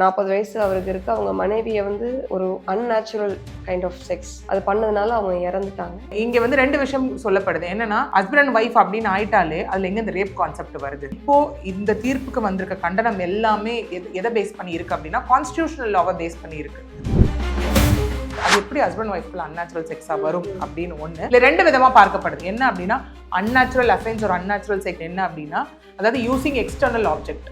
நாற்பது வயசு அவருக்கு இருக்கு. அவங்க மனைவியை வந்து ஒரு அன்நேச்சுரல் கைண்ட் ஆஃப் செக்ஸ் அது பண்ணதுனால அவங்க இறந்துட்டாங்க. இங்க வந்து ரெண்டு விஷயம் சொல்லப்படுது. என்னன்னா ஹஸ்பண்ட் அண்ட் ஒய்ஃப் அப்படின்னு ஆயிட்டாலே அதுல எங்க இந்த ரேப் கான்செப்ட் வருது? இப்போ இந்த தீர்ப்புக்கு வந்திருக்க கண்டனம் எல்லாமே எதை பேஸ் பண்ணி இருக்கு அப்படின்னா கான்ஸ்டியூஷனல் லாவை பேஸ் பண்ணி இருக்கு அது எப்படி ஹஸ்பண்ட் ஒய்ஃப்ல அன்நேச்சுரல் செக்ஸா வரும் அப்படின்னு ஒண்ணு. இல்ல ரெண்டு விதமா பார்க்கப்படுது. என்ன அப்படின்னா அன்நேச்சுரல் அஃபென்ஸ் ஒரு அன்நேச்சுரல் செக்ஸ் என்ன அப்படின்னா அதாவது using external object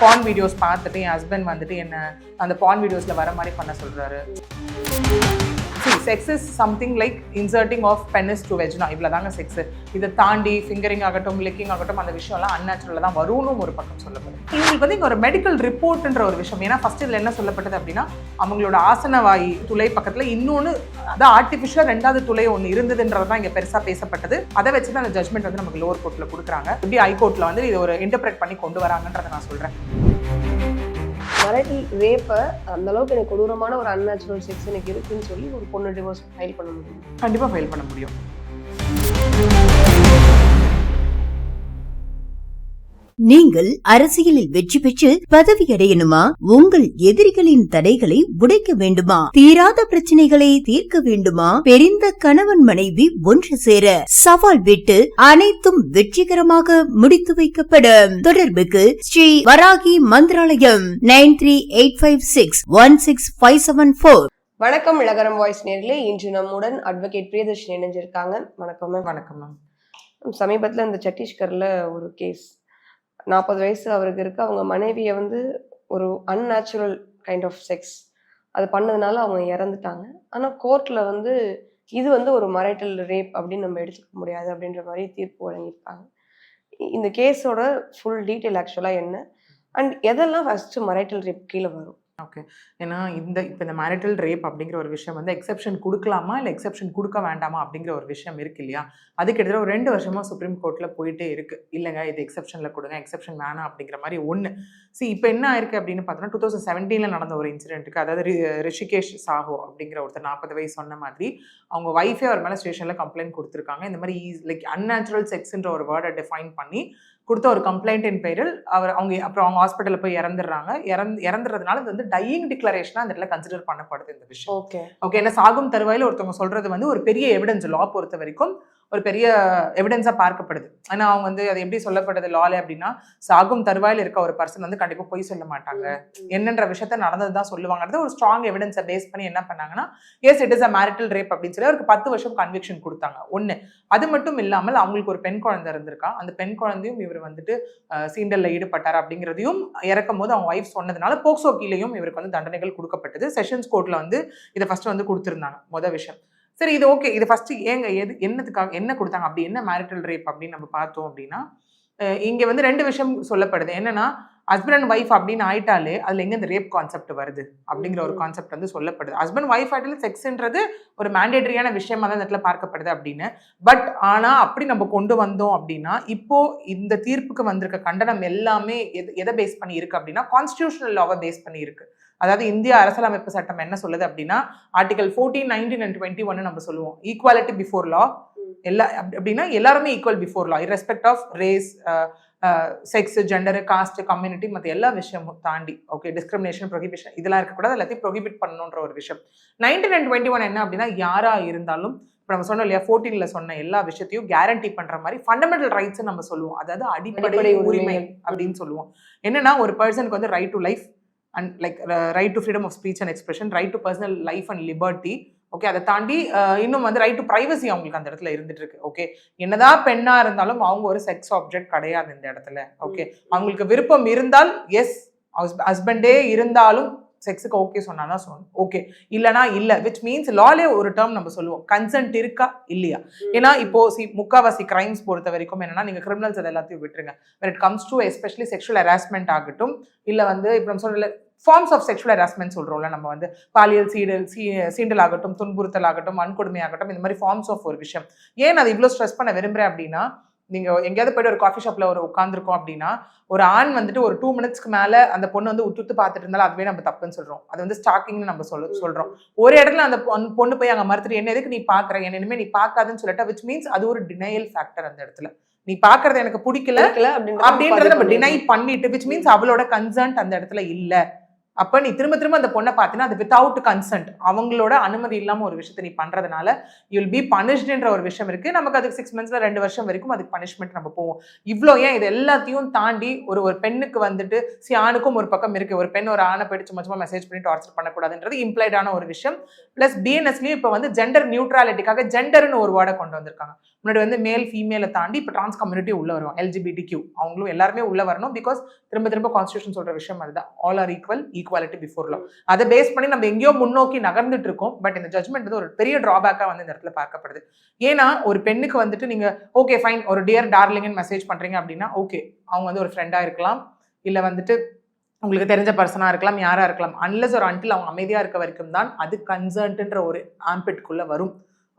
porn videos பார்த்துட்டு என் ஹஸ்பண்ட் வந்துட்டு என்ன அந்த பான் வீடியோஸ்ல வர மாதிரி பண்ண சொல்றாரு. Sex is something like inserting of of to vagina இவ்வளோ தாங்க செக்ஸ் இதை தாண்டி ஃபிங்கரிங் ஆகட்டும் லிக்கிங் ஆகட்டும் அந்த விஷயம்லாம் அன்நேச்சுரலாக தான் வரும்னு ஒரு பக்கம் சொல்லப்படுது. இவங்களுக்கு வந்து இங்கே ஒரு மெடிக்கல் ரிப்போர்ட்ன்ற ஒரு விஷயம். ஏன்னா ஃபஸ்ட் இதில் என்ன சொல்லப்பட்டது அப்படின்னா அவங்களோட ஆசனவாய் துளை பக்கத்தில் இன்னொன்று அதான் ஆர்டிஃபிஷியல் ரெண்டாவது துளை ஒன்று இருந்ததுன்றது தான் இங்கே பெருசாக பேசப்பட்டது. அதை வச்சு தான் அந்த ஜட்மெண்ட் வந்து நமக்கு லோவர் கோர்ட்டில் கொடுக்குறாங்க. எப்படி ஹைகோர்ட்டில் வந்து இதை ஒரு இன்டர்பிரேட் பண்ணி கொண்டு வராங்கன்றதை நான் சொல்கிறேன் மரட்டி ரேப்பை அந்தளவுக்கு எனக்கு கொடூரமான ஒரு அன்நேச்சுரல் செக்ஸ் எனக்கு இருக்குன்னு சொல்லி ஒரு பொண்ணு டிவோர்ஸ் ஃபைல் பண்ண முடியும். கண்டிப்பாக ஃபைல் பண்ண முடியும். நீங்கள் அரசியலில் வெற்றி பெற்று பதவி அடையணுமா உங்கள் எதிரிகளின் தடைகளை உடைக்க வேண்டுமா? தீராத பிரச்சனைகளை தீர்க்க வேண்டுமா? பெரிந்த கணவன் மனைவி ஒன்று சேர சவால் விட்டு அனைத்தும் வெற்றிகரமாக முடித்து வைக்கப்படும். தொடர்புக்கு Shri Varahi Mantralayam nine three eight five six one six five seven four. வணக்கம் இளகரம் வாய்ஸ் நேர்களே. இன்று நம்முடன் அட்வொகேட் பிரியதர்ஷினி இணைஞ்சிருக்காங்க. வணக்கம் மேம் வணக்கம் மேம் சமீபத்தில் இந்த சத்தீஸ்கரில் ஒரு கேஸ் நாற்பது வயசு அவருக்கு இருக்குது அவங்க மனைவியை வந்து ஒரு அன்நேச்சுரல் கைண்ட் ஆஃப் செக்ஸ் அது பண்ணதுனால அவங்க இறந்துட்டாங்க. ஆனால் கோர்ட்டில் வந்து இது வந்து ஒரு மரைட்டல் ரேப் அப்படின்னு நம்ம எடுத்துக்க முடியாது அப்படின்ற மாதிரி தீர்ப்பு வழங்கியிருக்காங்க. இந்த கேஸோட ஃபுல் டீட்டெயில் ஆக்சுவலாக என்ன? அண்ட் எதெல்லாம் ஃபஸ்ட்டு மரைட்டல் ரேப் கீழே வரும்? ஓகே. ஏன்னா இந்த இப்போ இந்த மேரிட்டல் ரேப் அப்படிங்கிற ஒரு விஷயம் வந்து எக்ஸெப்ஷன் கொடுக்கலாமா? இல்லை எக்ஸெப்ஷன் கொடுக்க வேண்டாமா? அப்படிங்கிற ஒரு விஷயம் இருக்கு இல்லையா? அது கிட்டத்தட்ட ஒரு ரெண்டு வருஷமாக சுப்ரீம் கோர்ட்டில் போயிட்டே இருக்குது இல்லைங்க இது எக்ஸெப்ஷனில் கொடுங்க எக்ஸெப்ஷன் வேணாம் அப்படிங்கிற மாதிரி ஒன்று சி இப்போ என்ன ஆயிருக்கு அப்படின்னு பார்த்தோன்னா டூ தௌசண்ட் செவன்டீனில் நடந்த ஒரு இன்சிடென்ட்டுக்கு அதாவது ரிஷிகேஷ் சாஹோ அப்படிங்கிற ஒருத்தர் நாற்பது வயசு சொன்ன மாதிரி அவங்க ஒய்ஃபே அவர் மேலே ஸ்டேஷனில் கம்ப்ளைண்ட் கொடுத்துருக்காங்க. இந்த மாதிரி லைக் அன்நேச்சுரல் செக்ஸ்ன்ற ஒரு வேர்டை டிஃபைன் பண்ணி கொடுத்த ஒரு கம்ப்ளைண்ட்டின் பேரில் அவர் அவங்க அப்புறம் அவங்க ஹாஸ்பிட்டலில் போய் இறந்துடுறாங்க. இறந்து இறந்துறதுனால இது வந்து டையிங் டிக்ளரேஷனாக அந்த இடத்துல கன்சிடர் பண்ணப்படுது இந்த விஷயம். ஓகே ஓகே என்ன சாகும் தருவாயில் ஒருத்தவங்க சொல்றது வந்து ஒரு பெரிய எவிடன்ஸ் லா பொறுத்த வரைக்கும் ஒரு பெரிய எவிடன்ஸாக பார்க்கப்படுது. ஏன்னா அவங்க வந்து அது எப்படி சொல்லப்படுது லாலே அப்படின்னா சாகும் தருவாயில் இருக்க ஒரு பர்சன் வந்து கண்டிப்பாக பொய் சொல்ல மாட்டாங்க. என்னன்ற விஷயத்த நடந்தது தான் சொல்லுவாங்கிறது ஒரு ஸ்ட்ராங் எவிடன்ஸை பேஸ் பண்ணி என்ன பண்ணாங்கன்னா yes it is a marital rape அப்படின்னு சொல்லி அவருக்கு பத்து வருஷம் கன்விக்ஷன் கொடுத்தாங்க. ஒன்று அது மட்டும் இல்லாமல் அவங்களுக்கு ஒரு பெண் குழந்தை இருந்திருக்கா? அந்த பெண் குழந்தையும் இவர் வந்துட்டு சீண்டல்ல ஈடுபட்டார் அப்படிங்கிறதையும் இறக்கும் போது அவங்க ஒய்ஃப் சொன்னதுனால போக்சோ கீழேயும் இவருக்கு வந்து தண்டனைகள் கொடுக்கப்பட்டது. செஷன்ஸ் கோர்ட்ல வந்து இதை ஃபர்ஸ்ட் வந்து கொடுத்துருந்தாங்க மொதல் விஷயம். சரி இது ஓகே இது ஃபர்ஸ்ட் ஏங்க எது என்னத்துக்காக என்ன கொடுத்தாங்க? அப்படி என்ன மேரிட்டல் ரேப் அப்படின்னு நம்ம பார்த்தோம் அப்படின்னா இங்க வந்து ரெண்டு விஷயம் சொல்லப்படுது. என்னன்னா ஹஸ்பண்ட் அண்ட் ஒய்ஃப் அப்படின்னு ஆயிட்டாலே அதுல எங்க இந்த ரேப் கான்செப்ட் வருது? அப்படிங்கிற ஒரு. கான்செப்ட் வந்து சொல்லப்படுது. ஹஸ்பண்ட் ஒய்ஃப் ஆயிட்டாலே செக்ஸ்ன்றது ஒரு மேண்டேட்டரியான விஷயமா தான் இந்த இடத்துல பார்க்கப்படுது அப்படின்னு. பட் ஆனா அப்படி நம்ம கொண்டு வந்தோம் அப்படின்னா இப்போ இந்த தீர்ப்புக்கு வந்திருக்க கண்டனம் எல்லாமே எது எதை பேஸ் பண்ணி இருக்கு அப்படின்னா கான்ஸ்டியூஷனல் லாவை பேஸ் பண்ணி இருக்கு. அதாவது இந்திய அரசியலமைப்பு சட்டம் என்ன சொல்லுது அப்படின்னா article fourteen nineteen and twenty ஒன்னு நம்ம சொல்லுவோம். Equality before law. எல்லா அப்படி- அப்படின்னா எல்லாருமே equal before law irrespect of race sex gender caste community மற்ற எல்லா விஷயமும் தாண்டி. ஓகே டிஸ்கிரிமினேஷன் ப்ரொஹிபிஷன் இதெல்லாம் இருக்கக்கூடாது. எல்லாத்தையும் ப்ரொஹிபிட் பண்ணணுன்ற ஒரு விஷயம். நைன்டீன் அண்ட் டுவெண்ட்டி ஒன் என்ன அப்படின்னா யாரா இருந்தாலும் இப்போ நம்ம சொன்னோம் இல்லையா ஃபோர்டீன்ல சொன்ன எல்லா விஷயத்தையும் கேரண்டி பண்ற மாதிரி ஃபண்டமெண்டல் ரைட்ஸ் நம்ம சொல்லுவோம். அதாவது அடிப்படை உரிமை. அப்படின்னு சொல்லுவோம். என்னன்னா ஒரு பர்சனுக்கு வந்து right to life and like right to freedom of speech and expression right to personal life and liberty okay அதை தாண்டி அஹ், இன்னும் வந்து ரைட் டு ப்ரைவசி அவங்களுக்கு அந்த இடத்துல இருந்துட்டு இருக்கு. ஓகே என்னதான் பெண்ணா இருந்தாலும் அவங்க ஒரு செக்ஸ் ஆப்ஜெக்ட் கிடையாது இந்த இடத்துல. ஓகே அவங்களுக்கு விருப்பம் இருந்தால் எஸ் ஹஸ்பண்டே இருந்தாலும் செக்ஸுக்கு ஓகே சொன்னாதான் சொல்லணும் ஓகே இல்லனா இல்ல விச் மீன்ஸ் லாலே ஒரு டேர்ம் நம்ம சொல்லுவோம். கன்சென்ட் இருக்கா? இல்லையா? ஏன்னா இப்போ சி முக்காவாசி கிரைம்ஸ் பொறுத்த வரைக்கும் என்னன்னா நீங்க கிரிமினல்ஸ் அதை எல்லாத்தையும் விட்டுருங்க. when it comes to especially sexual harassment ஆகட்டும் இல்ல வந்து இப்போ நம்ம சொல்ல ஃபார்ம்ஸ் ஆஃப் செக்ஷுவல் ஹராஸ்மெண்ட் சொல்றோம்ல நம்ம வந்து பாலியல் சீடல் சீ சீண்டல் ஆகட்டும் துன்புறுத்தல் ஆகட்டும் வன்கொடுமை ஆகட்டும் இந்த மாதிரி ஃபார்ம்ஸ் ஆஃப் ஒரு விஷயம். ஏன் அதை இவ்வளோ ஸ்ட்ரெஸ் பண்ண விரும்புறேன் அப்படின்னா நீங்க எங்கேயாவது போயிட்டு ஒரு காஃபி ஷாப்ல ஒரு உட்காந்துருக்கோம் அப்படின்னா ஒரு ஆண் வந்துட்டு ஒரு டூ மினிட்ஸ்க்கு மேல அந்த பொண்ணு வந்து உத்து பார்த்துட்டு இருந்தாலும் அதுவே நம்ம தப்புன்னு சொல்றோம். அது வந்து ஸ்டாக்கிங்னு நம்ம சொல்ல சொல்றோம். ஒரு இடத்துல அந்த பொண்ணு- போய் அங்க மறுத்துட்டு என்ன எதுக்கு நீ பாக்குற என்ன இனிமே நீ பார்க்காதுன்னு சொல்லிட்டா விச் மீன்ஸ் அது ஒரு டினையல் ஃபேக்டர் அந்த இடத்துல. நீ பாக்குறது எனக்கு பிடிக்கல அப்படின்றத நம்ம டினை பண்ணிட்டு விச் மீன்ஸ் அவளோட கன்சர்ன்ட் அந்த இடத்துல இல்ல. அப்போ நீ திரும்ப திரும்ப அந்த பொண்ணை பார்த்தீங்கன்னா அது வித்தவுட் கன்சென்ட் அவங்களோட அனுமதி இல்லாமல் ஒரு விஷயத்தை நீ பண்ணுறதுனால யூல் பி பனிஷ்டுன்ற ஒரு விஷயம் இருக்குது நமக்கு அதுக்கு சிக்ஸ் மந்த்ஸில் ரெண்டு வருஷம் வரைக்கும் அதுக்கு பனிஷ்மெண்ட் நம்ம போவோம். இவ்வளோ ஏன் இது எல்லாத்தையும் தாண்டி ஒரு ஒரு பெண்ணுக்கு வந்துட்டு சி ஆணுக்கும் ஒரு பக்கம் இருக்குது ஒரு பெண் ஒரு ஆணை போயிட்டு சும்மா சும்மா மெசேஜ் பண்ணி டார்ச்சர் பண்ணக்கூடாதுன்றது இம்ப்ளைடான ஒரு விஷயம். ப்ளஸ் பிஎன்எஸ்லேயும் இப்போ வந்து ஜெண்டர் நியூட்ராலிட்டிக்காக ஜெண்டர்னு ஒரு வேர்டை கொண்டு வந்திருக்காங்க. முன்னாடி வந்து மேல் ஃபீமேலை தாண்டி இப்போ டிரான்ஸ் கம்யூனிட்டி உள்ளே வரும் எல்ஜிபிடி கியூ அவங்களும் எல்லாருமே உள்ளே வரணும் பிகாஸ் திரும்ப திரும்ப கான்ஸ்டியூஷன் சொல்கிற விஷயம் அதுதான். All are equal equality before law அதை பேஸ் பண்ணி நம்ம எங்கேயோ முன்னோக்கி நகர்ந்துட்டு இருக்கோம் பட் இந்த ஜட்மெண்ட் வந்து ஒரு பெரிய டிராபேக்காக வந்து இந்த இடத்துல பார்க்கப்படுது. ஏன்னா ஒரு பெண்ணுக்கு வந்துட்டு நீங்க ஓகே ஃபைன் ஒரு டியர் டார்லிங்னு மெசேஜ் பண்றீங்க அப்படின்னா ஓகே அவங்க வந்து ஒரு ஃப்ரெண்டா இருக்கலாம். இல்ல வந்துட்டு உங்களுக்கு தெரிஞ்ச பர்சனாக இருக்கலாம் யாரா இருக்கலாம். அன்லஸ் ஒரு அன்டில் அவங்க அமைதியா இருக்க வரைக்கும் தான் அது கன்சர்ன்ட்டுன்ற ஒரு ஆம்பிட்குள்ளே வரும்.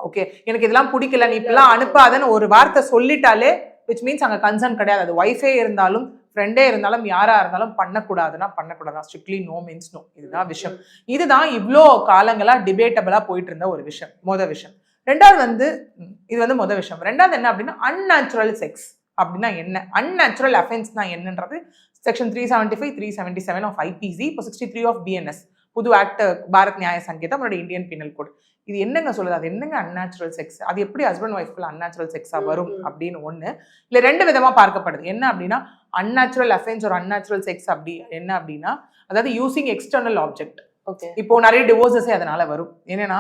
ஓகே எனக்கு இதெல்லாம் பிடிக்கல நீ இப்பெல்லாம் அனுப்பாதன்னு ஒரு வார்த்தை சொல்லிட்டாலே விச் மீன்ஸ் அங்கே கன்சர்ன் கிடையாது. அது ஒய்ஃபே இருந்தாலும் ஃப்ரெண்டே இருந்தாலும் யாராக இருந்தாலும் பண்ணக்கூடாதுன்னா பண்ணக்கூடாது ஸ்ட்ரிக்ட்லி நோ மீன்ஸ் நோ இதுதான் விஷயம் இதுதான் இவ்வளோ காலங்களாக டிபேட்டபிளாக போயிட்டு இருந்த ஒரு விஷயம் மொதல் விஷயம் ரெண்டாவது வந்து இது வந்து மொதல் விஷயம் ரெண்டாவது என்ன அப்படின்னா அன்நேச்சுரல் செக்ஸ் அப்படின்னா என்ன? அன்நேச்சுரல் அஃபென்ஸ்னா என்னன்றது section three seventy five three seventy seven of IPC இப்போ சிக்ஸ்டி த்ரீ ஆஃப் பிஎன்எஸ் புது ஆக்ட் பாரத் நியாய சங்கீதம் நம்மளோட இந்தியன் பீனல் கோட் இது என்னங்க சொல்லுது? அது என்னங்க அன்நேச்சுரல் செக்ஸ் அது எப்படி ஹஸ்பண்ட் ஒய்ஃப்குள்ள அன்நேச்சுரல் செக்ஸா வரும். அப்படின்னு ஒண்ணு இல்ல ரெண்டு விதமா பார்க்கப்படுது. என்ன அப்படின்னா அன்நேச்சுரல் அஃபென்ஸ் ஒரு அன்நேச்சுரல் செக்ஸ் அப்படி என்ன அப்படின்னா அதாவது யூசிங் எக்ஸ்டர்னல் ஆப்ஜெக்ட் ஓகே இப்போ நிறைய டிவோர்ஸஸே அதனால வரும். என்னன்னா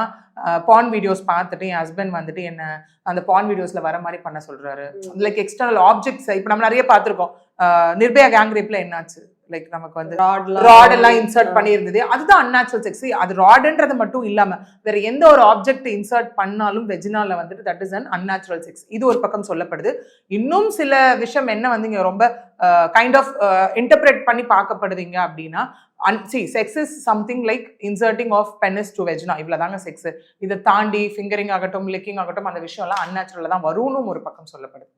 பான் வீடியோஸ் பார்த்துட்டு என் ஹஸ்பண்ட் வந்துட்டு என்ன அந்த பான் வீடியோஸ்ல வர மாதிரி பண்ண சொல்றாரு. லைக் எக்ஸ்டர்னல் ஆப்ஜெக்ட்ஸ் இப்போ நம்ம நிறைய பார்த்துருக்கோம். நிர்பயா கேங் ரேப்ல என்னாச்சு? லைக் நமக்கு வந்து ராட் எல்லாம் இன்சர்ட் பண்ணியிருந்தது. அதுதான் அன்நேச்சுரல் செக்ஸ் அது ராடுன்றது மட்டும் இல்லாம வேற எந்த ஒரு ஆப்ஜெக்ட் இன்சர்ட் பண்ணாலும் வெஜினால வந்துட்டு that is an unnatural sex இது ஒரு பக்கம் சொல்லப்படுது. இன்னும் சில விஷயம் என்ன வந்து இங்க ரொம்ப கைண்ட் ஆஃப் இன்டர்பிரேட் பண்ணி பார்க்கப்படுவீங்க அப்படின்னா and see sex is something like inserting of penis to vagina இவ்வளவுதாங்க sex இதை தாண்டி ஃபிங்கரிங் ஆகட்டும் லிக்கிங் ஆகட்டும் அந்த விஷயம்லாம் அன்நேச்சுரலாக தான் வரும்னு ஒரு பக்கம் சொல்லப்படுது.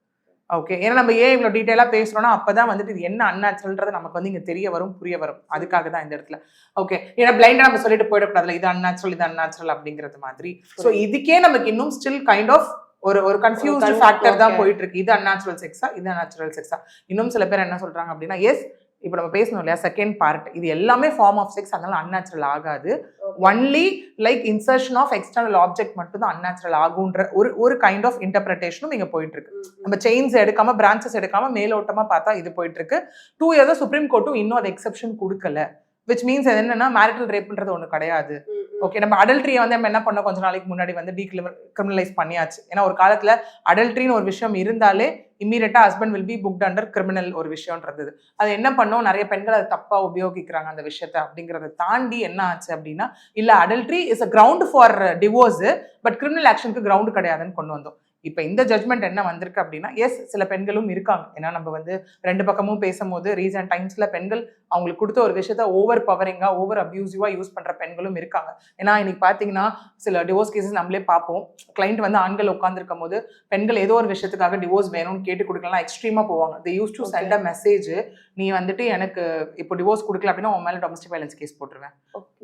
ஓகே ஏன்னா நம்ம ஏன் இவ்வளோ டீட்டெயிலாக பேசுறோம்னா அப்பதான் வந்துட்டு இது என்ன அன்நேச்சுரல்ன்றது நமக்கு வந்து இங்க தெரிய வரும் புரிய வரும். அதுக்காக தான் இந்த இடத்துல. ஓகே ஏன்னா பிளைண்டா நம்ம சொல்லிட்டு போயிடக்கூடாதுல இது அன்நேச்சுரல் இது அன்நேச்சுரல் அப்படிங்கிறது மாதிரி. ஸோ இதுக்கே நமக்கு இன்னும் ஸ்டில் கைண்ட் ஆஃப் ஒரு ஒரு கன்ஃபியூஸ்ட் ஃபேக்டர் தான். போயிட்டு இருக்கு. இது அன்நேச்சுரல் செக்ஸா இது அன்நேச்சுரல் செக்ஸா இன்னும் சில பேர் என்ன சொல்றாங்க அப்படின்னா எஸ் இப்போ நம்ம பேசணும் இல்லையா? செகண்ட் பார்ட் இது எல்லாமே ஃபார்ம் ஆஃப் செக்ஸ் அதனால அன்நேச்சுரல் ஆகாது. Only like insertion of external object மட்டும் தான் அன்நேச்சுரல் ஆகுன்ற ஒரு ஒரு கைண்ட் ஆஃப் இன்டர்பிரேஷனும் இங்க போயிட்டு இருக்கு நம்ம செயின்ஸ் எடுக்காம பிரான்ச்சஸ் எடுக்காம மேலோட்டமா பார்த்தா இது போயிட்டு இருக்கு டூ இயர்ஸ் சுப்ரீம் கோர்ட்டும் இன்னும் அது எக்ஸெப்ஷன் கொடுக்கல. விச் மீன்ஸ் என்னன்னா மேரிட்டல் ரேப்ன்றது ஒன்று கிடையாது. ஓகே நம்ம அடல்ட்ரியை வந்து நம்ம என்ன பண்ணோம்? கொஞ்ச நாளைக்கு முன்னாடி வந்து டீ கிரிமினலைஸ் பண்ணியாச்சு. ஏன்னா ஒரு காலத்தில் அடல்ட்ரின்னு ஒரு விஷயம் இருந்தாலே இம்மீடியட்டாக husband will be booked under criminal ஒரு விஷயம்ன்றது. அது என்ன பண்ணோம்? நிறைய பெண்கள் அதை தப்பாக உபயோகிக்கிறாங்க அந்த விஷயத்த அப்படிங்கிறத தாண்டி என்ன ஆச்சு அப்படின்னா இல்லை adultery is a ground for divorce but criminal ஆக்ஷனுக்கு ground கிடையாதுன்னு கொண்டு வந்தோம். இப்போ இந்த ஜட்மெண்ட் என்ன வந்திருக்கு அப்படின்னா எஸ் சில பெண்களும் இருக்காங்க. ஏன்னா நம்ம வந்து ரெண்டு பக்கமும் பேசும்போது ரீசன்ட் டைம்ஸ்ல பெண்கள் அவங்களுக்கு கொடுத்த ஒரு விஷயத்த ஓவர் பவரிங்கா ஓவர் அபியூசிவா யூஸ் பண்ற பெண்களும் இருக்காங்க. ஏன்னா இன்னைக்கு பாத்தீங்கன்னா சில டிவோர்ஸ் கேசஸ் நம்மளே பார்ப்போம். கிளைண்ட் வந்து ஆண்கள் உட்காந்துருக்கும் போது பெண்கள் ஏதோ ஒரு விஷயத்துக்காக டிவோர்ஸ் வேணும்னு கேட்டு கொடுக்கலாம் எக்ஸ்ட்ரீமா போவாங்க. They use to send a message நீ வந்துட்டு எனக்கு இப்போ டிவோர்ஸ் கொடுக்கல அப்படின்னா உன் மேல டொமஸ்டிக் வயலன்ஸ் கேஸ் போட்டுருவேன்.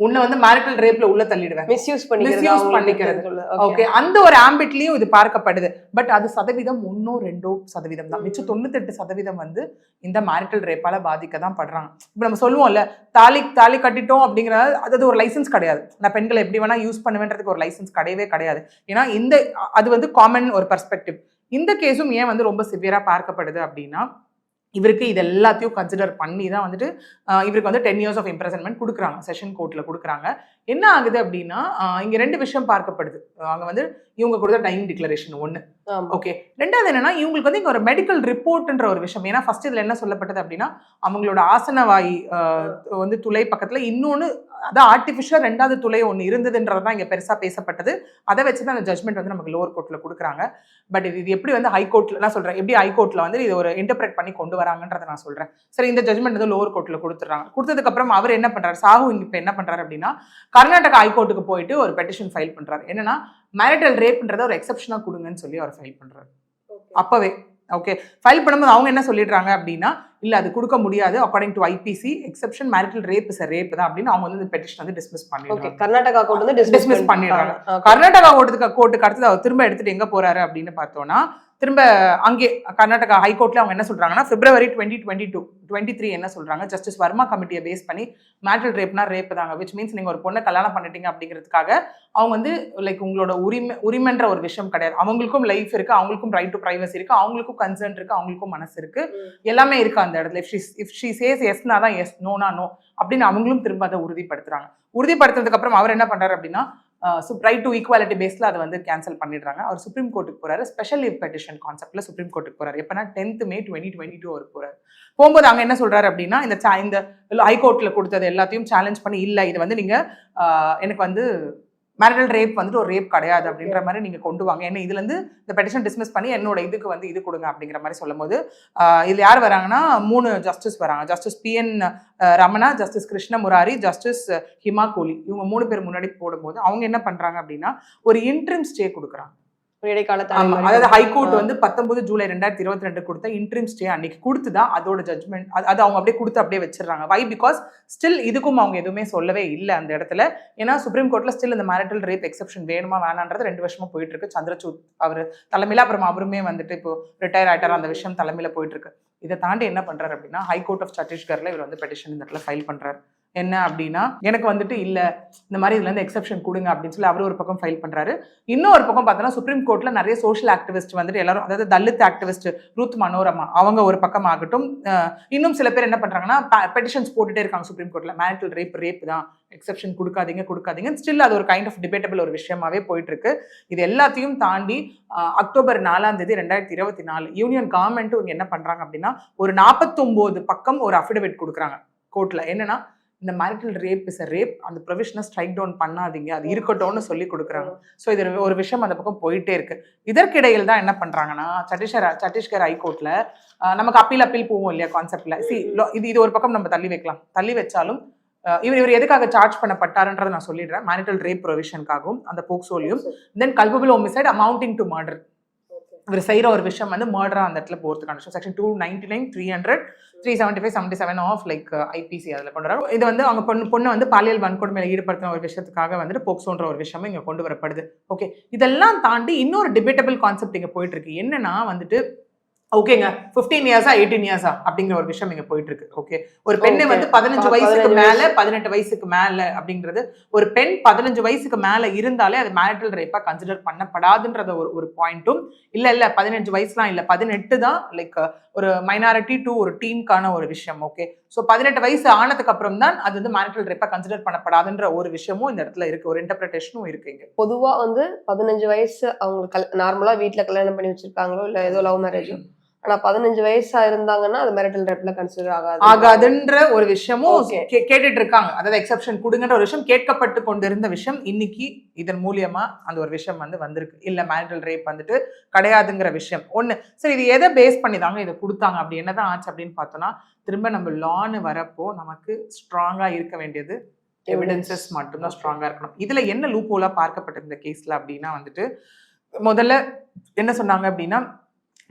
உன்னை வந்து மேரிட்டல் ரேப்ல உள்ள தள்ளிடுவேன். மிஸ்யூஸ் அவங்களுக்கு பண்ணிக்கிறது. ஓகே அந்த ஒரு ஆம்பிட்லயும் இது பார்க்கப்படுது. பட் அது சதவீதம் ஒன்னோ ரெண்டோ சதவீதம் தான். மிச்சம் தொண்ணூத்தெட்டு சதவீதம் வந்து இந்த மேரிட்டல் ரேப்பால பாதிக்க தான் படுறாங்க. இப்போ நம்ம சொல்லுவோம்ல தாலி தாலி கட்டிட்டோம் அப்படிங்கிறது அது ஒரு லைசன்ஸ் கிடையாது. நான் பெண்களை எப்படி வேணா யூஸ் பண்ணுவேன்றதுக்கு ஒரு லைசன்ஸ் கிடையவே கிடையாது. ஏன்னா இந்த அது வந்து காமன் ஒரு பர்ஸ்பெக்டிவ் இந்த கேஸும் ஏன் வந்து ரொம்ப சிவியரா பார்க்கப்படுது அப்படின்னா இவருக்கு இது எல்லாத்தையும் கன்சிடர் பண்ணி தான் வந்துட்டு இவருக்கு வந்து டென் இயர்ஸ் ஆஃப் இம்ப்ரெசன்மெண்ட் கொடுக்குறாங்க. செஷன் கோர்ட்ல கொடுக்குறாங்க. என்ன ஆகுது அப்படின்னா இங்க ரெண்டு விஷயம் பார்க்கப்படுது. அங்க வந்து இவங்க கொடுத்த டைம் டிக்ளரேஷன் ஒன்று. ஓகே ரெண்டாவது என்னன்னா இவங்களுக்கு வந்து இங்க ஒரு மெடிக்கல் ரிப்போர்ட்ன்ற ஒரு விஷயம். ஏன்னா ஃபர்ஸ்ட் இதுல என்ன சொல்லப்பட்டது அப்படின்னா அவங்களோட ஆசனவாய் வந்து துளை பக்கத்துல இன்னொன்னு அதான் ஆர்டிஃபிஷியல் ரெண்டாவது துளை ஒன்று இருந்ததுன்றது தான் இங்க பெருசா பேசப்பட்டது. அதை வச்சு தான் அந்த ஜட்மெண்ட் வந்து நமக்கு லோவர் கோர்ட்ல கொடுக்குறாங்க. பட் இது எப்படி வந்து ஹைகோர்ட்ல நான் சொல்றேன். எப்படி ஹைகோர்ட்ல வந்து இது ஒரு இன்டர்பிரேட் பண்ணி கொண்டு வராங்கன்றதை நான் சொல்றேன். சரி இந்த ஜட்மெண்ட் வந்து லோவர் கோர்ட்ல கொடுத்துறாங்க கொடுத்ததுக்கு அப்புறம் அவர் என்ன பண்றாரு? சாஹு இங்க இப்ப என்ன பண்றாரு அப்படின்னா கர்நாடகா ஹைகோர்ட்டுக்கு போயிட்டு ஒரு பெட்டிஷன் ஃபைல் பண்றாரு. என்னன்னா மேரிட்டல் ரேப்ன்றத ஒரு எக்ஸப்ஷனா கொடுங்கன்னு சொல்லி அவர் ஃபைல் பண்றாரு. அப்பவே ஓகே ஃபைல் பண்ணும்போது அவங்க என்ன சொல்லிடுறாங்க அப்படின்னா இல்ல அது கொடுக்க முடியாது. According to IPC exception marital rape is rape தான் அப்படின்னு அவங்க வந்து பெட்டிஷன் வந்து டிஸ்மிஸ் பண்ணிடுறாங்க. கர்நாடகா கோர்ட் வந்து டிஸ்மிஸ் பண்ணிடுறாங்க. கர்நாடகா கோர்ட்டுக்கு கோர்ட்டுக்கு அடுத்தது அவர் திரும்ப எடுத்துட்டு எங்க போறாரு அப்படின்னு பார்த்தோம்னா திரும்ப அங்கே கர்நாடகா ஹைகோர்ட்ல அவங்க என்ன சொல்றாங்கன்னா February twenty twenty two twenty three என்ன சொல்றாங்க ஜஸ்டிஸ் வர்மா கமிட்டியை பேஸ் பண்ணி மேட்டல் ரேப்னா ரேப் தாங்க விச் மீன்ஸ் நீங்க ஒரு பொண்ணை கல்யாணம் பண்ணிட்டீங்க அப்படிங்கிறதுக்காக அவங்க வந்து லைக் உங்களோட உரிமை உரிமைன்ற ஒரு விஷயம் கிடையாது. அவங்களுக்கும் லைஃப் இருக்கு அவங்களுக்கும் ரைட் டு பிரைவசி இருக்கு அவங்களுக்கும் கன்சர்ன் இருக்கு அவங்களுக்கும் மனசு இருக்கு. எல்லாமே இருக்கு அந்த இடத்துல. If she if she says எஸ்னா தான் எஸ் நோனா நோ அப்படின்னு அவங்களும் திரும்ப அதை உறுதிப்படுத்துறாங்க. உறுதிப்படுத்துறதுக்கு அப்புறம் அவர் என்ன பண்றாரு அப்படின்னா ரைட் டு ஈக்குவாலிட்டி பேஸில் அதை வந்து கேன்சல் பண்ணிடுறாங்க. அவர் சுப்ரீம் கோர்ட்டுக்கு போறாரு. ஸ்பெஷல் லீவ் பெட்டிஷன் கான்செப்ட்ல சுப்ரீம் கோர்ட்டுக்கு போறாரு. எப்பனா tenth May twenty twenty two அவர் போறாரு. போகும்போது அங்கே என்ன சொல்றாரு அப்படின்னா இந்த இந்த ஹைகோர்ட்டில் கொடுத்தது எல்லாத்தையும் சேலஞ்ச் பண்ணி இல்லை இது வந்து நீங்க எனக்கு வந்து மேரிட்டல் ரேப் வந்துட்டு ஒரு ரேப் கிடையாது அப்படின்ற மாதிரி நீங்க கொண்டு வாங்க. என்ன இதுல இருந்து இந்த பெட்டிஷன் டிஸ்மிஸ் பண்ணி என்னோட இதுக்கு வந்து இது கொடுங்க அப்படிங்கிற மாதிரி சொல்லும்போது ஆஹ், இதுல யார் வராங்கன்னா மூணு ஜஸ்டிஸ் வராங்க. Justice B N Ramana justice Krishna Murari justice Hima Kohli. இவங்க மூணு பேர் முன்னாடி போடும்போது அவங்க என்ன பண்றாங்க அப்படின்னா ஒரு இன்ட்ரிம் ஸ்டே கொடுக்குறாங்க. ஒரு இடைக்கால ஆமா தடை அதாவது. ஹைகோர்ட். வந்து பத்தொன்பது ஜூலை ரெண்டாயிரத்தி இருபத்தி ரெண்டு கொடுத்த இன்ட்ரீம் ஸ்டே அன்னைக்கு கொடுத்துதான் அதோட ஜட்மெண்ட் அது அவங்க அப்படியே கொடுத்து அப்படியே வச்சிடுறாங்க. வை பிகாஸ் ஸ்டில் இதுக்கும் அவங்க எதுவுமே சொல்லவே இல்லை அந்த இடத்துல. ஏன்னா சுப்ரீம் கோர்ட்ல ஸ்டில் இந்த மேரிட்டல் ரேப் எக்ஸெப்ஷன் வேணுமா வேணான்றது ரெண்டு வருஷமா போயிட்டு இருக்கு சந்திரசூட் அவர் தலைமையில அப்புறம் அவருமே வந்துட்டு இப்போ ரிட்டையர் ஆயிட்டார். அந்த விஷயம் தலைமையில போயிட்டு இருக்கு இதை தாண்டி என்ன பண்றாரு அப்படின்னா ஹைகோர்ட் ஆஃப் சத்தீஸ்கர்ல இவர் வந்து பெட்டிஷன் இந்த இடத்துல ஃபைல் பண்றாரு. என்ன அப்படின்னா எனக்கு வந்துட்டு இல்லை இந்த மாதிரி இதுல இருந்து எக்ஸப்ஷன் கொடுங்க அப்படின்னு சொல்லி அவர் ஒரு பக்கம் ஃபைல் பண்றாரு. இன்னொரு பக்கம் பார்த்தோன்னா சுப்ரீம் கோர்ட்ல நிறைய சோஷியல் ஆக்டிவிஸ்ட் வந்துட்டு எல்லாரும் அதாவது தலித் ஆக்டிவிஸ்ட் ரூத் மனோரமா அவங்க ஒரு பக்கம் ஆகட்டும். இன்னும் சில பேர் என்ன பண்றாங்கன்னா பெட்டிஷன்ஸ் போட்டுட்டே இருக்காங்க சுப்ரீம் கோர்ட்ல மேரிட்டல் ரேப் ரேப் தான். எக்ஸப்ஷன் கொடுக்காதீங்க கொடுக்காதீங்க. ஸ்டில் அது ஒரு கைண்ட் ஆஃப் டிபேட்டபிள் ஒரு விஷயமாவே போயிட்டு இருக்கு இது எல்லாத்தையும் தாண்டி அக்டோபர் நாலாம் தேதி ரெண்டாயிரத்தி இருபத்தி நாலு யூனியன் கவர்மெண்ட் இவங்க என்ன பண்றாங்க அப்படின்னா ஒரு நாற்பத்தொம்போது பக்கம் ஒரு அஃபிடவிட் கொடுக்குறாங்க கோர்ட்ல என்னன்னா இந்த மேரிட்டல் ரேப் இஸ் ரேப் அந்த ப்ரொவிஷனை ஸ்ட்ரைக் டவுன் பண்ணாதீங்க. அது இருக்கட்டும்னு சொல்லி கொடுக்குறாங்க. ஸோ இது ஒரு விஷயம் அந்த பக்கம் போயிட்டே இருக்கு. இதற்கிடையில் தான் என்ன பண்றாங்கன்னா சத்தீஸ்கர் சத்தீஸ்கர் ஹைகோர்ட்ல நமக்கு அப்பீல் அப்பீல் போவோம் இல்லையா கான்செப்ட்ல சி இது இது ஒரு பக்கம் நம்ம தள்ளி வைக்கலாம். தள்ளி வச்சாலும் இவர் இவர் எதுக்காக சார்ஜ் பண்ணப்பட்டாருன்றதை நான் சொல்லிடுறேன். மேரிட்டல் ரேப் ப்ரொவிஷனுக்காகவும் அந்த போக்சோலையும் then culpable homicide amounting to murder இவர் செய்கிற ஒரு விஷயம் வந்து மர்டரா அந்த இடத்துல போகிறதுக்கான விஷயம். Section two ninety nine three hundred three seventy five seventy seven of like IPC அதில் கொண்டு வரோம் இது வந்து அவங்க பொண்ணு பொண்ணை வந்து பாலியல் வன்கொடுமையில் ஈடுபடுத்தின ஒரு விஷயத்துக்காக வந்துட்டு போக்சோன்ற ஒரு விஷயமும் இங்கே கொண்டு வரப்படுது. ஓகே இதெல்லாம் தாண்டி இன்னொரு டிபேட்டபிள் கான்செப்ட் இங்கே போயிட்டு இருக்கு. என்னன்னா வந்துட்டு ஓகேங்க 15 இயர்ஸா எயிட்டீன் இயர்ஸா அப்படிங்கிற ஒரு விஷயம் இங்க போயிட்டு இருக்கு ஓகே ஒரு பெண்ணை. வந்து பதினஞ்சு வயசுக்கு மேல பதினெட்டு வயசுக்கு மேல அப்படிங்கிறது ஒரு பெண் பதினஞ்சு வயசுக்கு மேல இருந்தாலே அது மேரிட்டல் ரேப்பா கன்சிடர் பண்ணப்படாதுன்றத ஒரு ஒரு பாயிண்ட்டும் இல்ல இல்ல பதினஞ்சு வயசுலாம் இல்ல. பதினெட்டு தான் லைக் ஒரு மைனாரிட்டி டு ஒரு டீம்க்கான ஒரு விஷயம். ஓகே ஸோ பதினெட்டு வயசு ஆனதுக்கு அப்புறம் தான் அது வந்து மேரிட்டல் ரேப்பா கன்சிடர் பண்ணப்படாதுன்ற ஒரு விஷயமும் இந்த இடத்துல இருக்கு. ஒரு இன்டர்பிரிட்டேஷனும் இருக்கு இங்க. பொதுவா வந்து பதினஞ்சு வயசு அவங்க கல் நார்மலா வீட்ல கல்யாணம் பண்ணி வச்சிருக்காங்களோ இல்ல ஏதோ லவ் மேரேஜோ ஆனா பதினஞ்சு வயசா இருந்தாங்கன்னா அது மேரிட்டல் ரேப்ல கன்சிடர் ஆகாது. ஆகாதுன்ற ஒரு விஷயமும் கேட்டுட்டு இருக்காங்க அதாவது எக்ஸெப்ஷன் கொடுங்கன்ற ஒரு விஷயம் கேட்கப்பட்டு கொண்டிருந்த விஷயம் இன்னைக்கு இதன் மூலியமா அந்த ஒரு விஷயம் வந்து வந்திருக்கு. இல்ல மேரிட்டல் ரேப் வந்துட்டு கிடையாதுங்கிற விஷயம். ஒண்ணு சரி இது எதை பேஸ் பண்ணி தாங்க இதை கொடுத்தாங்க? அப்படி என்னதான் ஆச்சு அப்படின்னு பார்த்தோம்னா திரும்ப நம்ம லான்னு வரப்போ நமக்கு ஸ்ட்ராங்கா இருக்க வேண்டியது எவிடன்சஸ் மட்டும்தான் ஸ்ட்ராங்கா இருக்கணும். இதுல என்ன லூப்போலா பார்க்கப்பட்ட இந்த கேஸ்ல அப்படின்னா வந்துட்டு முதல்ல என்ன சொன்னாங்க அப்படின்னா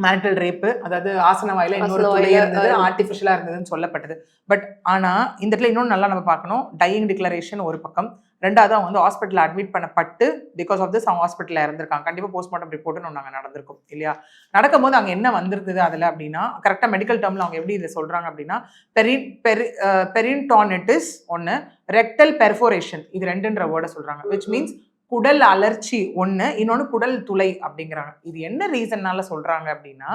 மேரிட்டல் ரேப்பு அதாவது ஆசன வாயில இன்னொரு ஆசன துளை வாயில, இருந்தது ஆர்டிஃபிஷியலா இருந்ததுன்னு சொல்லப்பட்டது. பட் ஆனா இந்த இடத்துல இன்னொன்று நல்லா நம்ம பார்க்கணும். டையிங் டிக்ளரேஷன் ஒரு பக்கம். ரெண்டாவது அவங்க வந்து ஹாஸ்பிட்டல் அட்மிட் பண்ணப்பட்டு பிகாஸ் ஆஃப் திஸ் அவங்க ஹாஸ்பிட்டலில் இறந்திருக்காங்க கண்டிப்பாா போஸ்ட்மார்ட்டம் ரிப்போர்ட்னு ஒன்று அங்கே நடந்திருக்கும் இல்லையா? நடக்கும்போது அங்கே என்ன வந்திருந்தது அதில் அப்படின்னா கரெக்டாக மெடிக்கல் டேர்மில் அவங்க எப்படி இதை சொல்றாங்க அப்படின்னா பெரின் பெரி பெரின்டானிட்டிஸ் ஒன்று ரெக்டல் பெர்ஃபோரேஷன் இது ரெண்டுன்ற வேர்டை சொல்றாங்க. விச் மீன்ஸ் குடல் அலர்ச்சி ஒன்று இன்னொன்று குடல் துளை அப்படிங்கிறாங்க. இது என்ன ரீசன்னால சொல்றாங்க அப்படின்னா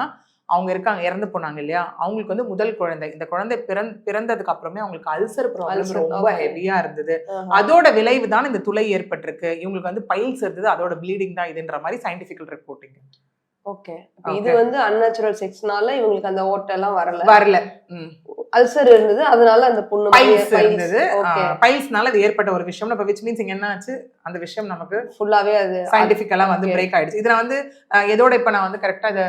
அவங்க இருக்காங்க இறந்து போனாங்க இல்லையா? அவங்களுக்கு வந்து முதல் குழந்தை. இந்த குழந்தை பிறந் பிறந்ததுக்கு அப்புறமே அவங்களுக்கு அல்சர் ப்ராப்ளம் ரொம்ப. ஹெவியா இருந்தது. அதோட விளைவு தான் இந்த துளை ஏற்பட்டிருக்கு. இவங்களுக்கு வந்து பைல்ஸ் இருந்தது அதோட ப்ளீடிங் தான் இதுன்ற மாதிரி சயின்டிபிக்கல் ரிப்போர்ட்டிங் ஓகே இது. வந்து அன்நேச்சுரல் செக்ஸ்னால இவங்களுக்கு அந்த ஓட்டை எல்லாம் வரல. வரல. அல்சர் இருந்தது அதனால அந்த பொண்ணு பைல்ஸ் இருந்தது. ஓகே பைல்ஸ்னால அது ஏற்பட்ட ஒரு விஷயம். இப்போ விச் மீன்ஸ் இங்க என்ன ஆச்சு அந்த விஷயம் நமக்கு ஃபுல்லாவே அது சயின்டிபிக்கலா வந்து. பிரேக் ஆயிடுச்சு. இதுல வந்து எதோட இப்ப நான் வந்து கரெக்டா இதை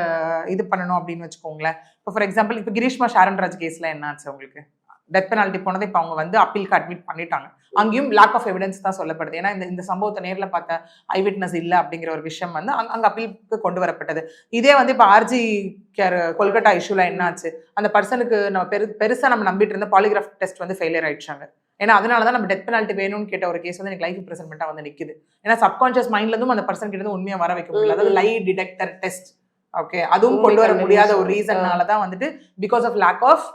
இது பண்ணணும் அப்படின்னு வச்சுக்கோங்களேன். இப்போ ஃபார் எக்ஸாம்பிள் இப்போ கிரீஷ்மா ஷாரன் ராஜ் கேஸ்ல என்ன ஆச்சு உங்களுக்கு? டெத் பெனால்ட்டி போனதை இப்போ அவங்க வந்து அப்பீலுக்கு அட்மிட் பண்ணிட்டாங்க. அங்கேயும் லேக் ஆஃப் எவிடன்ஸ் தான் சொல்லப்படுது. ஏன்னா இந்த இந்த சம்பவத்தை நேர்ல பார்த்த ஐ விட்னஸ் இல்லை அப்படிங்கிற ஒரு விஷயம் வந்து அங்க அங்க அப்பீலுக்கு கொண்டு வரப்பட்டது. இதே வந்து இப்போ ஆர்ஜி கேர் கொல்கட்டா இஷ்யூல என்னாச்சு? அந்த பர்சனுக்கு நம்ம பெரு பெருசா நம்ம நம்பிட்டு இருந்த பாலிகிராஃப் டெஸ்ட் வந்து ஃபெயிலியர் ஆயிடுச்சாங்க. ஏன்னா அதனால தான் நம்ம டெத் பெனால்ட்டி வேணும்னு கேட்ட ஒரு கேஸ் வந்து எனக்கு லைஃப் ப்ரெசென்ட்மெண்ட்டாக வந்து நிக்குது. ஏன்னா சப்கான்ஷியஸ் மைண்ட்ல இருந்தும் அந்த பர்சன் கிட்ட இருந்து உண்மையா வர வைக்க முடியல. அதாவது லை டிடெக்டர் டெஸ்ட் ஓகே அதுவும் கொண்டு வர முடியாத ஒரு. ரீசன்னால தான் வந்துட்டு பிகாஸ் ஆஃப் லேக் ஆஃப்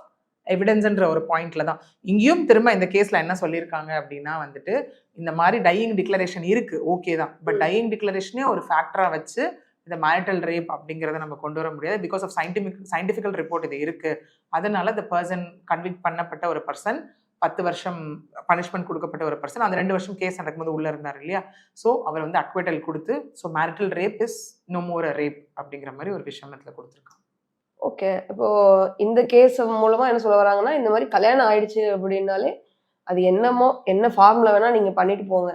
எவிடன்ஸ்ன்ற ஒரு பாயிண்ட்ல தான். இங்கேயும் திரும்ப இந்த கேஸ்ல என்ன சொல்லியிருக்காங்க அப்படின்னா வந்துட்டு இந்த மாதிரி டையிங் டிக்ளரேஷன் இருக்கு ஓகே தான். பட் டையிங் டிக்ளரேஷனே ஒரு ஃபேக்டரா வச்சு இந்த மேரிட்டல் ரேப் அப்படிங்கிறத நம்ம கொண்டு வர முடியாது. Because of scientific scientifical report இது இருக்கு. அதனால இந்த பர்சன் கன்விக்ட் பண்ணப்பட்ட ஒரு பர்சன் பத்து வருஷம் பனிஷ்மெண்ட் கொடுக்கப்பட்ட ஒரு பர்சன் அந்த ரெண்டு வருஷம் கேஸ் நடக்கும்போது உள்ள இருந்தார் இல்லையா? ஸோ அவர் வந்து அக்வேட்டல் கொடுத்து so marital rape is no more rape அப்படிங்கிற மாதிரி ஒரு விஷயத்துல கொடுத்துருக்காங்க. ஓகே. இப்போ இந்த கேஸ் மூலமா என்ன சொல்ல வராங்கன்னா இந்த மாதிரி கல்யாணம் ஆயிடுச்சு அப்படின்னாலே அது என்னமோ என்ன ஃபார்ம்ல வேணா நீங்க பண்ணிட்டு போங்க.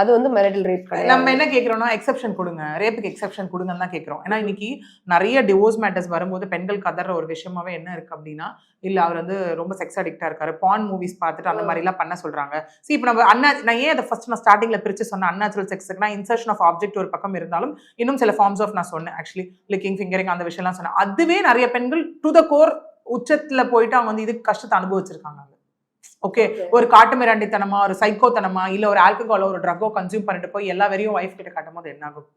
அது வந்து மெரிட்டல் ரேப் நம்ம கிடையாது. என்ன கேட்குறோம்னா எக்ஸெப்ஷன் கொடுங்க. ரேப்புக்கு எக்ஸெப்ஷன் கொடுங்கன்னு தான் கேட்குறோம் ஏன்னா இன்னைக்கு நிறைய டிவோர்ஸ் மேட்டர்ஸ் வரும்போது பெண்கள் கதற ஒரு விஷயமாவே என்ன இருக்கு அப்படின்னா இல்ல அவர் வந்து ரொம்ப செக்ஸ் அடிக்டா இருக்காரு. பான் மூவிஸ் பார்த்துட்டு அந்த மாதிரி எல்லாம் பண்ண சொல்றாங்க. சி இப்போ நம்ம அண்ணா நான் ஏன் அதை ஃபர்ஸ்ட் நான் ஸ்டார்டிங்ல பிரிச்சு சொன்னேன்? அன்நேச்சுரல் செக்ஸ்னா இன்சர்ஷன் ஆஃப் ஆப்ஜெக்ட் ஒரு பக்கம் இருந்தாலும் இன்னும் சில ஃபார்ம்ஸ் ஆஃப் நான் சொன்னேன். ஆக்சுவலி லிக்கிங் ஃபிங்கரிங் அந்த விஷயம்லாம் சொன்னேன். அதுவே நிறைய பெண்கள் டு த கோர் உச்சத்துல போயிட்டு அவங்க வந்து இதுக்கு கஷ்டத்தை அனுபவிச்சிருக்காங்க. ஓகே ஒரு காட்டு மிராண்டித்தனமா ஒரு சைக்கோத்தனமா இல்ல ஒரு ஆல்கஹாலோ ஒரு ட்ரக்கோ கன்சியூம் பண்ணிட்டு போய் எல்லா வெறியும் ஒய்ஃப் கிட்ட காட்டும் போது என்ன ஆகும்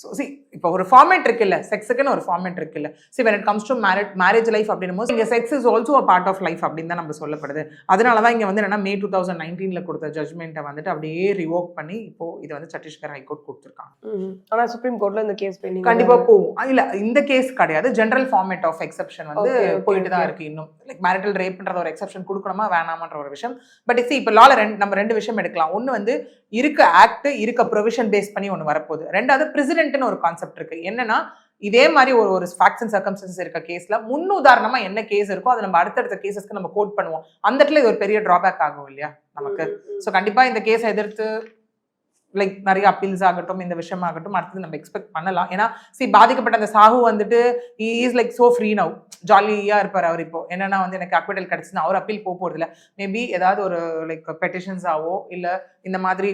ஸோ சி இப்போ ஒரு ஃபார்மேட் இருக்குல்ல செக்ஸுக்குன்னு ஒரு ஃபார்மேட் இருக்குல்ல. See when it comes to marriage marriage life அப்படின்னும் போது இங்கே sex is also a part of life அப்படின்னு தான் நம்ம சொல்லப்படுது. அதனால தான் இங்கே வந்து என்னன்னா மே டூ தௌசண்ட் நைன்டீனில் கொடுத்த ஜட்மெண்ட்டை வந்துட்டு அப்படியே ரிவோக் பண்ணி இப்போ இது வந்து சத்தீஸ்கர் ஹைகோர்ட் கொடுத்துருக்காங்க. ம். ஆனா சுப்ரீம் கோர்ட்ல இந்த கேஸ் பெண்டிங் கண்டிப்பா போகும். இல்ல இந்த கேஸ் கிடையாது. ஜெனரல் ஃபார்மேட் ஆஃப் எக்ஸெப்ஷன் வந்து போயிட்டு தான் okay. இருக்கு இன்னும். லைக் மேரிட்டல் ரேப்ன்ற ஒரு எக்ஸெப்ஷன் கொடுக்கணுமா வேணாமான்ற ஒரு விஷயம். பட் சி இப்போ லால ரெண்டு நம்ம ரெண்டு விஷயம் எடுக்கலாம். ஒன்னு வந்து இருக்க ஆக்ட் இருக்க ப்ரொவிஷன் பேஸ் பண்ணி ஒன்னு வரப்போகுது. ரெண்டாவது பிரசிடென்ட்னு ஒரு கான்செப்ட் இருக்கு. என்னன்னா இதே மாதிரி ஒரு ஒரு ஃபேக்ட்ஸ் அண்ட் சர்க்கம்ஸ்டன்சஸ் இருக்க கேஸ்ல முன் உதாரணமா என்ன கேஸ் இருக்கோ அதை நம்ம அடுத்தடுத்த கேசஸ்க்கு நம்ம கோட் பண்ணுவோம். அந்த இடத்துல இது ஒரு பெரிய டிராபேக் ஆகும் இல்லையா நமக்கு? ஸோ கண்டிப்பா இந்த கேஸை எதிர்த்து லைக் நிறைய அப்பீல்ஸ் ஆகட்டும் இந்த விஷயம் ஆகட்டும் அடுத்தது நம்ம எக்ஸ்பெக்ட் பண்ணலாம். ஏன்னா சி பாதிக்கப்பட்ட அந்த சாகு வந்துட்டு is like so free now ஜாலியா இருப்பார் அவர் இப்போ. என்னன்னா வந்து எனக்கு அக்விட்டல் கிடைச்சுன்னா அவர் அப்பீல் போக போறது இல்ல மேபி ஏதாவது ஒரு லைக் பெட்டிஷன்ஸ் ஆவோ இல்ல இந்த மாதிரி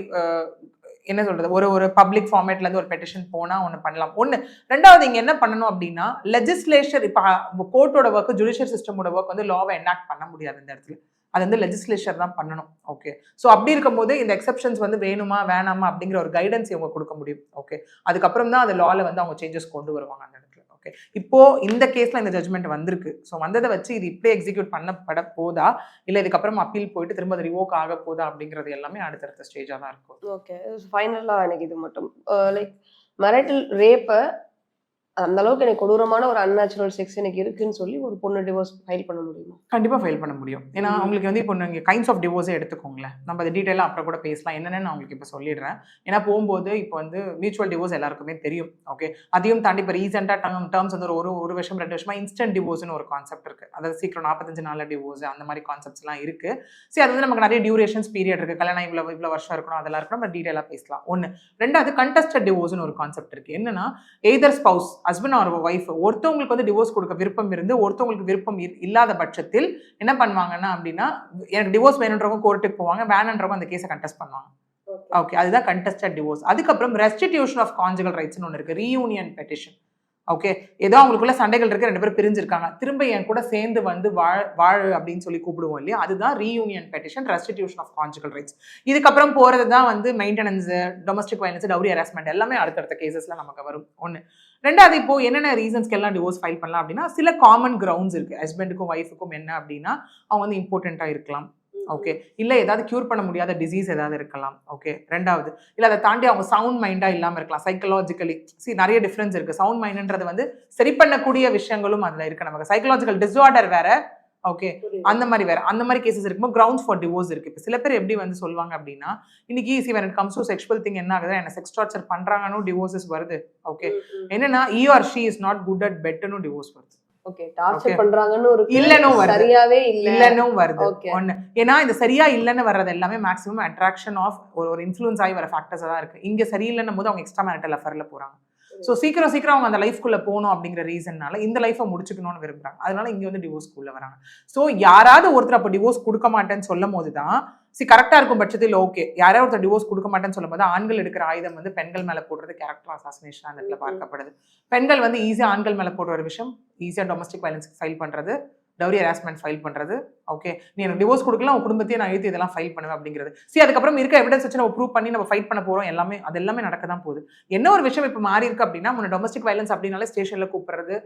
என்ன சொல்றது ஒரு ஒரு பப்ளிக் ஃபார்மேட்ல இருந்து ஒரு பெட்டிஷன் போனா ஒன்று பண்ணலாம். ஒன்று ரெண்டாவது இங்க என்ன பண்ணணும் அப்படின்னா லெஜிஸ்லேச்சர் இப்போ கோர்ட்டோட ஒர்க் ஜுடிஷியல் சிஸ்டமோட ஒர்க் வந்து லாவை எனாக்ட் பண்ண முடியாது இந்த இடத்துல. அது வந்து லெஜிஸ்லேச்சர் தான் பண்ணணும் ஓகே ஸோ அப்படி இருக்கும்போது இந்த எக்ஸெப்ஷன்ஸ் வந்து வேணுமா வேணாமா அப்படிங்கிற ஒரு கைடன்ஸ் இவங்க கொடுக்க முடியும் ஓகே அதுக்கப்புறம் தான் அந்த லாவில் வந்து அவங்க சேஞ்சஸ் கொண்டு வருவாங்க அந்த ஓகே இப்போ இந்த கேஸ்ல இந்த ஜட்மெண்ட் வந்திருக்கு. ஸோ வந்ததை வச்சு இது இப்படியே எக்ஸிக்யூட் பண்ணப்பட போதா? இல்லை இதுக்கப்புறம் அப்பீல் போயிட்டு திரும்ப அது ரிவோக் ஆக போதா அப்படிங்கிறது எல்லாமே அடுத்தடுத்த ஸ்டேஜாக தான் இருக்கும். ஓகே ஃபைனலாக எனக்கு இது மட்டும். லைக் மெரைட்டல் ரேப்பை அந்த அளவுக்கு எனக்கு கொடூரமான ஒரு அன்நேச்சுரல் செக்ஸ் எனக்கு இருக்குன்னு சொல்லி ஒரு பொண்ணு டிவோர்ஸ் ஃபைல் பண்ண முடியுமா? கண்டிப்பா ஃபைல் பண்ண முடியும். ஏன்னா ம். உங்களுக்கு வந்து இப்போ நீங்கள் கைண்ட்ஸ் ஆஃப் டிவோர்ஸே எடுத்துக்கோங்களேன். நம்ம அது டீட்டெயிலாக அப்புறம் கூட பேசலாம். என்னென்னு நான் உங்களுக்கு இப்போ சொல்லிடுறேன். ஏன்னா போகும்போது இப்போ வந்து மியூச்சுவல் டிவோர்ஸ் எல்லாருக்குமே தெரியும். ஓகே அதையும் தாண்டி இப்போ ரீசெண்டாக டேர்ம் டேர்ம்ஸ் வந்து ஒரு ஒரு வருஷம் ரெண்டு வருஷமா இன்ஸ்டன்ட் டிவோர்ஸ்னு ஒரு கான்செப்ட் இருக்கு. அதாவது சீக்கிரம் நாற்பத்தஞ்சு நாளில் டிவோர்ஸ் அந்த மாதிரி கான்செப்ட்ஸ்லாம் இருக்கு. சரி அது வந்து நமக்கு நிறைய டியூரேஷன்ஸ் பீரியட் இருக்கு. கல்யாணம் இவ்வளோ இவ்வளோ வருஷம் இருக்கணும். அதெல்லாம் இருக்கணும். நம்ம டீட்டெயிலாக பேசலாம். ஒன்று ரெண்டாவது கண்டஸ்டட் டிவோர்ஸ்னு ஒரு கான்செப்ட் இருக்கு. என்னன்னா either spouse husband or wife ஒருத்தவங்களுக்கு வந்து டிவோர்ஸ் கொடுக்க விருப்பம் இருந்து ஒருத்தவங்களுக்கு விருப்பம் இல்- இல்லாத பட்சத்தில் என்ன பண்ணுவாங்கன்னா அப்படின்னா எனக்கு டிவோர்ஸ் வேணுன்றவங்க கோர்ட்டுக்கு போவாங்க வேணுன்றவங்க அந்த கேஸை கண்டெஸ்ட் பண்ணுவாங்க. ஓகே அதுதான் கண்டெஸ்டட் டிவோர்ஸ் அதுக்கப்புறம் ரெஸ்டிடியூஷன் ஆஃப் கான்ஜுகல் ரைட்ஸ்னு ஒன்று இருக்கு ரீயூனியன் பெட்டிஷன் ஓகே ஏதோ அவங்களுக்குள்ள சண்டைகள் இருக்கு ரெண்டு பேரும் பிரிஞ்சிருக்காங்க. திரும்ப என் கூட சேர்ந்து வந்து வாழ் வாழ் அப்படின்னு சொல்லி கூப்பிடுவோம் இல்லையா? அதுதான் reunion petition restitution of conjugal rights இதுக்கப்புறம் போறது தான் வந்து maintenance domestic violence dowry harassment எல்லாமே அடுத்தடுத்த கேசஸ்ல நமக்கு வரும். ஒன்று ரெண்டாவது இப்போ என்னென்ன ரீசன்ஸ்க்கு எல்லாம் டிவோர்ஸ் ஃபைல் பண்ணலாம் அப்படின்னா சில காமன் கிரவுண்ட்ஸ் இருக்கு. ஹஸ்பண்டுக்கும் ஒய்ஃபுக்கும் என்ன அப்படின்னா அவங்க வந்து இம்பார்ட்டண்ட்டாக இருக்கலாம். ஓகே இல்லை ஏதாவது க்யூர் பண்ண முடியாத டிசீஸ் ஏதாவது இருக்கலாம். ஓகே ரெண்டாவது இல்லை அதை தாண்டி அவங்க சவுண்ட் மைண்டாக இல்லாமல் இருக்கலாம். சைக்கலாஜிக்கலி சி நிறைய டிஃப்ரென்ஸ் இருக்கு. சவுண்ட் மைண்டுன்றது வந்து சரி பண்ணக்கூடிய விஷயங்களும் அதில் இருக்கு. நமக்கு சைக்கலாஜிக்கல் டிஸார்டர் வேற ஓகே அந்த மாதிரி வேற. அந்த மாதிரி கேசஸ் இருக்கும்போது கிரவுண்ட்ஸ் ஃபார் டிவோர்ஸ் இருக்கு. இப்போ சில பேர் எப்படி வந்து சொல்லுவாங்க அப்படின்னா இன்னைக்கு easy when it comes to sexual thing என்ன ஆகுது? என்ன செக்ஸ் டார்ச்சர் பண்றாங்கன்னு டிவோர்ஸஸ் வருது. ஓகே என்னன்னா he or she is not good at பெட்னு divorce வருது. சரியா இல்லைன்னு வர்றது எல்லாமே மேக்ஸிமம் அட்ராக்ஷன் ஆஃப் ஒரு இன்ஃப்ளூயன்ஸ் ஆகி வர ஃபேக்டர்ஸ் தான் இருக்கு. இங்க சரியில்லைன்னும் போது அவங்க எக்ஸ்ட்ரா மேரிட்டல் அஃபர்ல போறாங்க. ஸோ சீக்கிரம் சீக்கிரம் அவங்க அந்த லைஃப்குள்ள போகணும் அப்படிங்கிற ரீசன்னால இந்த லைஃப்பை முடிச்சுக்கணும்னு விரும்புறாங்க. அதனால இங்க வந்து டிவோர்ஸ்க்குள்ள வராங்க. ஸோ யாராவது ஒருத்தர் அப்போ டிவோர்ஸ் கொடுக்க மாட்டேன்னு சொல்லும் போது தான் சி கரெக்டாக இருக்கும் பட்சத்தில் ஓகே யாராவது ஒருத்தர் டிவோர்ஸ் கொடுக்க மாட்டேன்னு சொல்லும் போது ஆண்கள் எடுக்கிற ஆயுதம் வந்து பெண்கள் மேலே போடுறது கேரக்டர் அசாசினேஷன் அந்த இடத்துல பார்க்கப்படுது. பெண்கள் வந்து ஈஸியாக ஆண்கள் மேலே போடுற ஒரு விஷயம் ஈஸியாக டொமஸ்டிக் வயலன்ஸ் ஃபைல் பண்ணுறது டவுரி ஹராஸ்மெண்ட் ஃபைல் பண்ணுறது ஓகே நீ எனக்கு டிவோர்ஸ் கொடுக்கலாம் உன் குடும்பத்தையே நான் எழுத்து இதெல்லாம் ஃபைல் பண்ணுவேன் அப்படிங்கிறது. சரி அதுக்கப்புறம் இருக்க எவிடன்ஸ் வச்சு நம்ம ப்ரூவ் பண்ணி நம்ம ஃபைட் பண்ண போகிறோம் எல்லாமே அது எல்லாமே நடக்க தான் போகுது. என்ன ஒரு விஷயம் இப்போ மாறி இருக்கு அப்படின்னா முன்ன டொமஸ்டிக் வயலன்ஸ் அப்படின்னாலே ஸ்டேஷனில் கூப்பிடுறது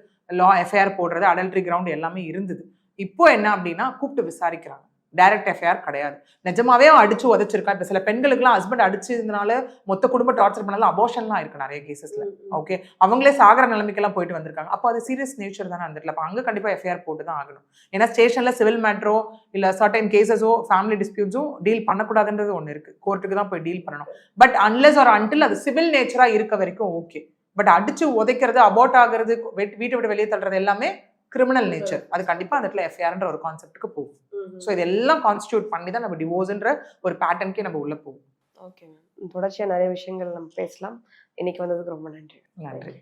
லா எஃப்ஐஆர் போடுறது அடல்ட்ரி கிரவுண்ட் எல்லாமே இருந்தது. இப்போ என்ன அப்படின்னா கூப்பிட்டு விசாரிக்கிறாங்க. டைரக்ட் எஃப்ஐஆர் கிடையாது. நிஜமாவே அடிச்சு உதச்சிருக்கா இப்போ சில பெண்களுக்குலாம் ஹஸ்பண்ட் அடிச்சதுனால மொத்த குடும்ப டார்ச்சர் பண்ணாலும் அபோஷன்லாம் இருக்கு நிறைய கேசஸ்ல ஓகே அவங்களே சாகர நிலைமைக்கெல்லாம் போயிட்டு வந்திருக்காங்க. அப்போ அது சீரியஸ் நேச்சர் தானே அந்த இடத்துல. அப்போ அங்கே கண்டிப்பாக எஃப்ஐஆர் போட்டு தான் ஆகணும். ஏன்னா ஸ்டேஷனில் சிவில் மேட்ரோ இல்லை சர்டைன் கேசஸோ ஃபேமிலி டிஸ்பியூட்ஸோ டீல் பண்ணக்கூடாதுன்றது ஒன்று இருக்குது கோர்ட்டுக்கு தான் போய் டீல் பண்ணணும். பட் அன்லெஸ் ஒரு அன்டில் அது சிவில் நேச்சராக இருக்க வரைக்கும் ஓகே பட் அடிச்சு உதைக்கிறது அபோட் ஆகுறது வெட்- வீட்டை விட்டு வெளியே தள்ளுறது எல்லாமே கிரிமினல் நேச்சர் அது கண்டிப்பாக அந்த இடத்துல எஃப்ஐஆர்ன்ற ஒரு கான்செப்ட்டுக்கு போகும். ஸோ இதெல்லாம் கான்ஸ்டியூட் பண்ணி தான் நம்ம டிவோர்ஸ்ன்ற ஒரு பேட்டர்னுக்கே நம்ம உள்ள போவோம் ஓகே மேம் தொடர்ச்சியா நிறைய விஷயங்கள் நம்ம பேசலாம். இன்னைக்கு வந்ததுக்கு ரொம்ப நன்றி. நன்றி.